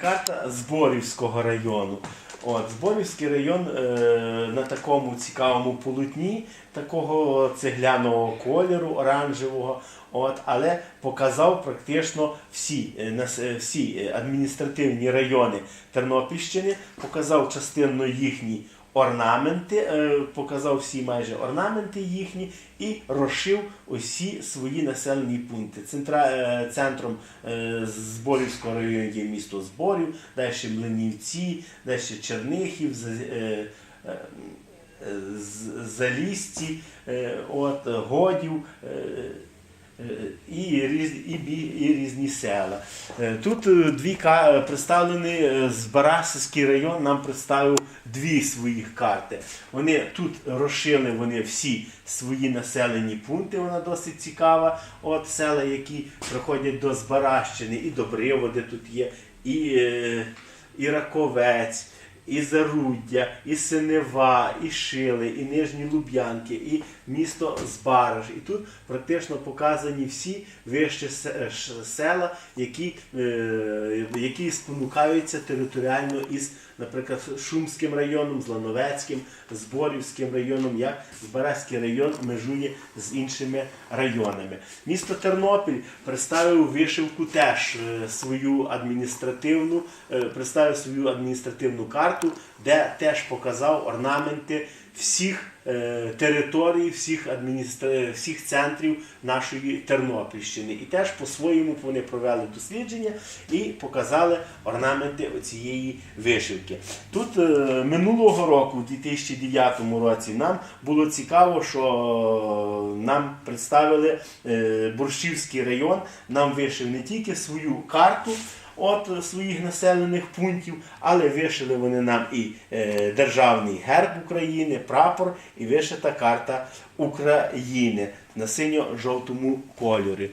Карта Зборівського району. От, Зборівський район е, на такому цікавому полотні, такого цегляного кольору, оранжевого, от, але показав практично всі, е, всі е, адміністративні райони Тернопільщини, показав частину їхні орнаменти, е, показав всі майже орнаменти їхні і розшив усі свої населені пункти. Центра, е, центром е, Зборівського району є місто Зборів, далі Млинівці, далі Чернихів, Залісті, от, Годів. І, різ- і, і різні села. Е, Тут е, дві представлені е, Збарасівський район нам представив дві своїх карти. Вони тут розшили вони всі свої населені пункти. Вона досить цікава. От села, які приходять до Збаращини, і Добриводи тут є, і, і Раковець. І Заруддя, і Синева, і Шили, і Нижні Луб'янки, і місто Збараж. І тут практично показані всі вищі села, які, е, які спонукаються територіально із, наприклад, Шумським районом, з Лановецьким, Зборівським районом, як Збаразький район межує з іншими районами. Місто Тернопіль представив вишивку теж е, свою адміністративну, е, представив свою адміністративну карту, де теж показав орнаменти всіх е, територій, всіх, адміністра... всіх центрів нашої Тернопільщини. І теж по-своєму вони провели дослідження і показали орнаменти цієї вишивки. Тут е, минулого року, у 2009 році, нам було цікаво, що нам представили е, Борщівський район, нам вишив не тільки свою карту. От е, своїх населених пунктів, але вишили вони нам і е, державний герб України, прапор і вишита карта України на синьо-жовтому кольорі.